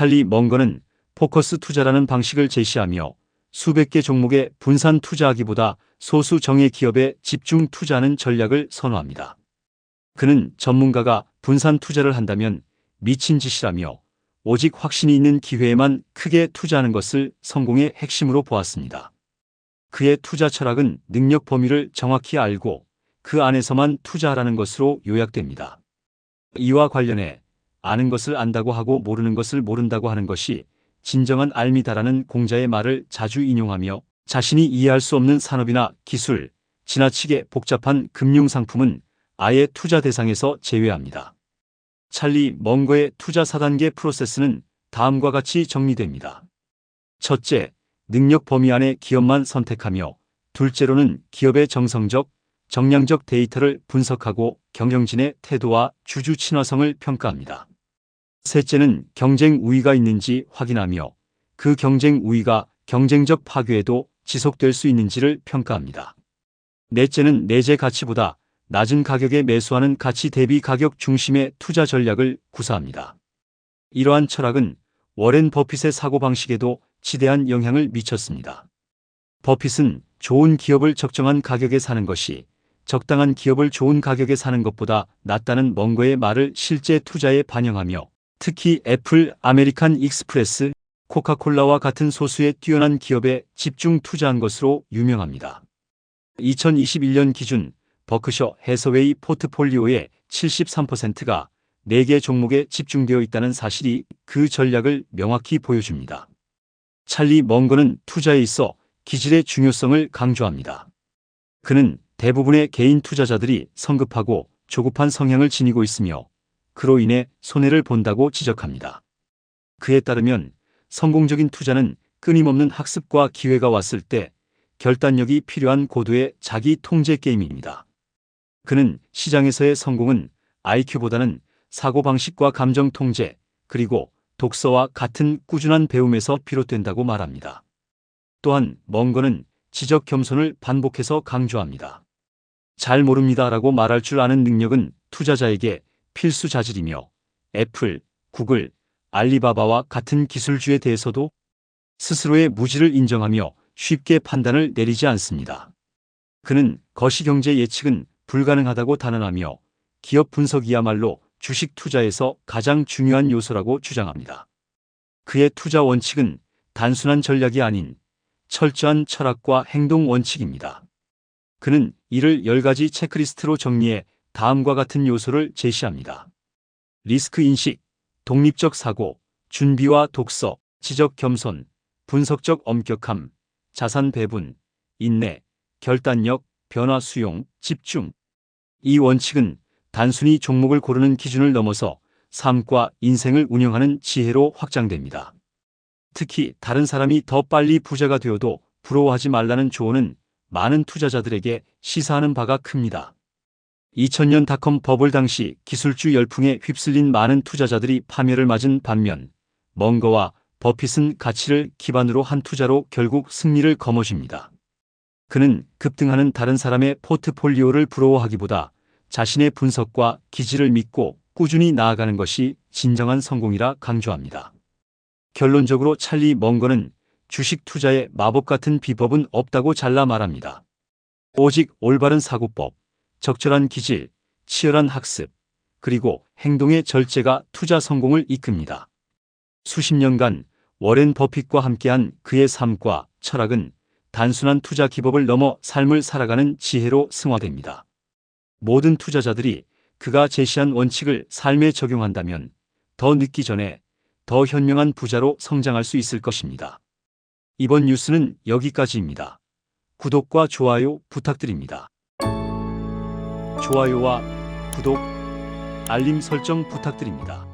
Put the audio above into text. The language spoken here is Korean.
찰리 멍거는 포커스 투자라는 방식을 제시하며 수백 개 종목에 분산 투자하기보다 소수 정예 기업에 집중 투자하는 전략을 선호합니다. 그는 전문가가 분산 투자를 한다면 미친 짓이라며 오직 확신이 있는 기회에만 크게 투자하는 것을 성공의 핵심으로 보았습니다. 그의 투자 철학은 능력 범위를 정확히 알고 그 안에서만 투자하라는 것으로 요약됩니다. 이와 관련해 아는 것을 안다고 하고 모르는 것을 모른다고 하는 것이 진정한 알미다라는 공자의 말을 자주 인용하며 자신이 이해할 수 없는 산업이나 기술, 지나치게 복잡한 금융상품은 아예 투자 대상에서 제외합니다. 찰리 멍거의 투자 4단계 프로세스는 다음과 같이 정리됩니다. 첫째, 능력 범위 안의 기업만 선택하며 둘째로는 기업의 정성적, 정량적 데이터를 분석하고 경영진의 태도와 주주 친화성을 평가합니다. 셋째는 경쟁 우위가 있는지 확인하며 그 경쟁 우위가 경쟁적 파괴에도 지속될 수 있는지를 평가합니다. 넷째는 내재 가치보다 낮은 가격에 매수하는 가치 대비 가격 중심의 투자 전략을 구사합니다. 이러한 철학은 워렌 버핏의 사고방식에도 지대한 영향을 미쳤습니다. 버핏은 좋은 기업을 적정한 가격에 사는 것이 적당한 기업을 좋은 가격에 사는 것보다 낫다는 멍거의 말을 실제 투자에 반영하며 특히 애플, 아메리칸 익스프레스, 코카콜라와 같은 소수의 뛰어난 기업에 집중 투자한 것으로 유명합니다. 2021년 기준 버크셔 해서웨이 포트폴리오의 73%가 4개 종목에 집중되어 있다는 사실이 그 전략을 명확히 보여줍니다. 찰리 멍거는 투자에 있어 기질의 중요성을 강조합니다. 그는 대부분의 개인 투자자들이 성급하고 조급한 성향을 지니고 있으며 그로 인해 손해를 본다고 지적합니다. 그에 따르면 성공적인 투자는 끊임없는 학습과 기회가 왔을 때 결단력이 필요한 고도의 자기 통제 게임입니다. 그는 시장에서의 성공은 IQ보다는 사고방식과 감정 통제, 그리고 독서와 같은 꾸준한 배움에서 비롯된다고 말합니다. 또한 멍거는 지적 겸손을 반복해서 강조합니다. 잘 모릅니다라고 말할 줄 아는 능력은 투자자에게 필수 자질이며 애플, 구글, 알리바바와 같은 기술주에 대해서도 스스로의 무지를 인정하며 쉽게 판단을 내리지 않습니다. 그는 거시경제 예측은 불가능하다고 단언하며 기업 분석이야말로 주식 투자에서 가장 중요한 요소라고 주장합니다. 그의 투자 원칙은 단순한 전략이 아닌 철저한 철학과 행동 원칙입니다. 그는 이를 10가지 체크리스트로 정리해 다음과 같은 요소를 제시합니다. 리스크 인식, 독립적 사고, 준비와 독서, 지적 겸손, 분석적 엄격함, 자산 배분, 인내, 결단력, 변화 수용, 집중. 이 원칙은 단순히 종목을 고르는 기준을 넘어서 삶과 인생을 운영하는 지혜로 확장됩니다. 특히 다른 사람이 더 빨리 부자가 되어도 부러워하지 말라는 조언은 많은 투자자들에게 시사하는 바가 큽니다. 2000년 닷컴 버블 당시 기술주 열풍에 휩쓸린 많은 투자자들이 파멸을 맞은 반면 멍거와 버핏은 가치를 기반으로 한 투자로 결국 승리를 거머쥡니다. 그는 급등하는 다른 사람의 포트폴리오를 부러워하기보다 자신의 분석과 기질을 믿고 꾸준히 나아가는 것이 진정한 성공이라 강조합니다. 결론적으로 찰리 멍거는 주식 투자의 마법 같은 비법은 없다고 잘라 말합니다. 오직 올바른 사고법, 적절한 기질, 치열한 학습, 그리고 행동의 절제가 투자 성공을 이끕니다. 수십 년간 워렌 버핏과 함께한 그의 삶과 철학은 단순한 투자 기법을 넘어 삶을 살아가는 지혜로 승화됩니다. 모든 투자자들이 그가 제시한 원칙을 삶에 적용한다면 더 늦기 전에 더 현명한 부자로 성장할 수 있을 것입니다. 이번 뉴스는 여기까지입니다. 구독과 좋아요 부탁드립니다. 좋아요와 구독, 알림 설정 부탁드립니다.